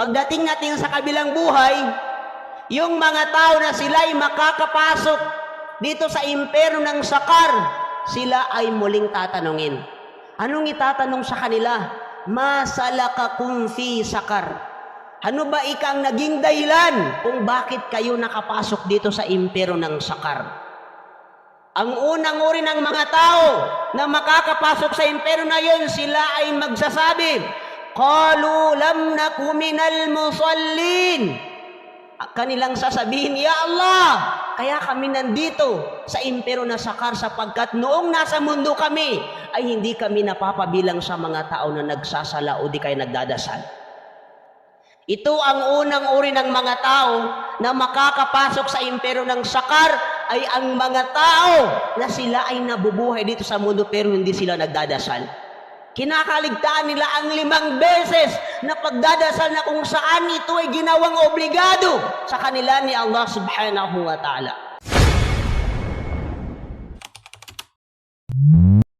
Pagdating natin sa kabilang buhay, yung mga tao na sila'y makakapasok dito sa impero ng sakar, sila ay muling tatanungin. Anong itatanong sa kanila? Masalakakum fi sakar. Ano ba ikang naging dahilan kung bakit kayo nakapasok dito sa impero ng sakar? Ang unang uri ng mga tao na makakapasok sa impero na yon, sila ay magsasabi, Qalu lam naku minal musallin. Kanilang sasabihin, Ya Allah, kaya kami nandito sa impero na sakar sapagkat noong nasa mundo kami ay hindi kami napapabilang sa mga tao na nagsasala o di kaya nagdadasal. Ito ang unang uri ng mga tao na makakapasok sa impero ng sakar ay ang mga tao na sila ay nabubuhay dito sa mundo pero hindi sila nagdadasal. Kinakaligtaan nila ang limang beses na pagdadasal na kung saan ito ay ginawang obligado sa kanila ni Allah subhanahu wa ta'ala.